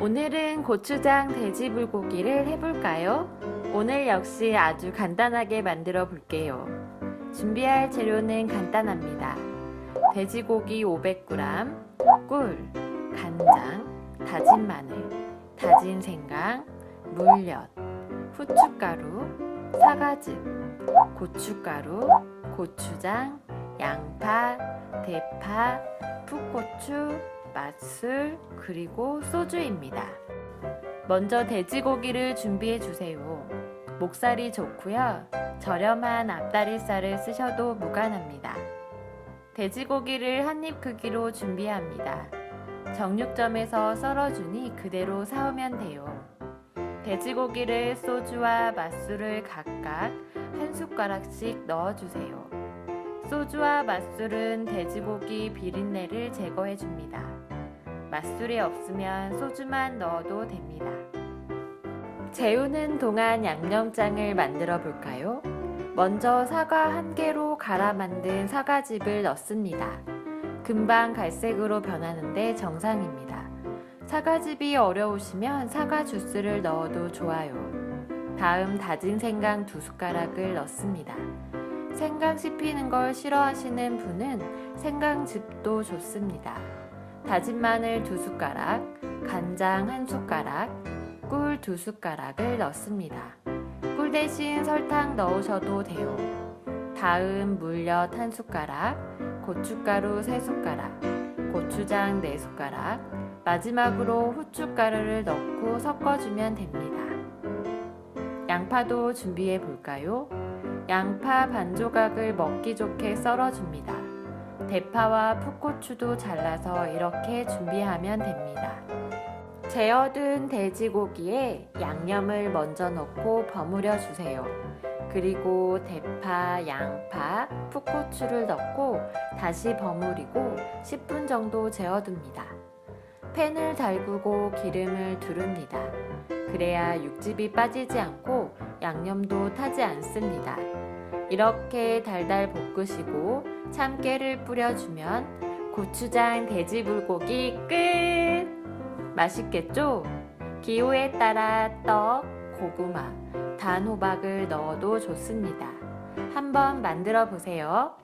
오늘은 고추장 돼지 불고기를 해볼까요? 오늘 역시 아주 간단하게 만들어 볼게요. 준비할 재료는 간단합니다. 돼지고기 500g, 꿀, 간장, 다진 마늘, 다진 생강, 물엿, 후춧가루, 사과즙, 고춧가루, 고추장, 양파, 대파, 풋고추, 맛술, 그리고 소주입니다. 먼저 돼지고기를 준비해 주세요. 목살이 좋고요. 저렴한 앞다리살을 쓰셔도 무관합니다. 돼지고기를 한 입 크기로 준비합니다. 정육점에서 썰어주니 그대로 사오면 돼요. 돼지고기를 소주와 맛술을 각각 한 숟가락씩 넣어주세요. 소주와 맛술은 돼지고기 비린내를 제거해 줍니다. 맛술이 없으면 소주만 넣어도 됩니다. 재우는 동안 양념장을 만들어 볼까요? 먼저 사과 한 개로 갈아 만든 사과즙을 넣습니다. 금방 갈색으로 변하는데 정상입니다. 사과즙이 어려우시면 사과 주스를 넣어도 좋아요. 다음 다진 생강 두 숟가락을 넣습니다. 생강 씹히는 걸 싫어하시는 분은 생강즙도 좋습니다. 다진 마늘 두 숟가락, 간장 한 숟가락, 꿀 두 숟가락을 넣습니다. 꿀 대신 설탕 넣으셔도 돼요. 다음 물엿 한 숟가락, 고춧가루 세 숟가락, 고추장 네 숟가락, 마지막으로 후춧가루를 넣고 섞어주면 됩니다. 양파도 준비해 볼까요? 양파 반 조각을 먹기 좋게 썰어줍니다. 대파와 풋고추도 잘라서 이렇게 준비하면 됩니다. 재어둔 돼지고기에 양념을 먼저 넣고 버무려 주세요. 그리고 대파, 양파, 풋고추를 넣고 다시 버무리고 10분 정도 재워둡니다. 팬을 달구고 기름을 두릅니다. 그래야 육즙이 빠지지 않고 양념도 타지 않습니다. 이렇게 달달 볶으시고 참깨를 뿌려주면 고추장 돼지 불고기 끝! 맛있겠죠? 기호에 따라 떡, 고구마, 단호박을 넣어도 좋습니다. 한번 만들어 보세요.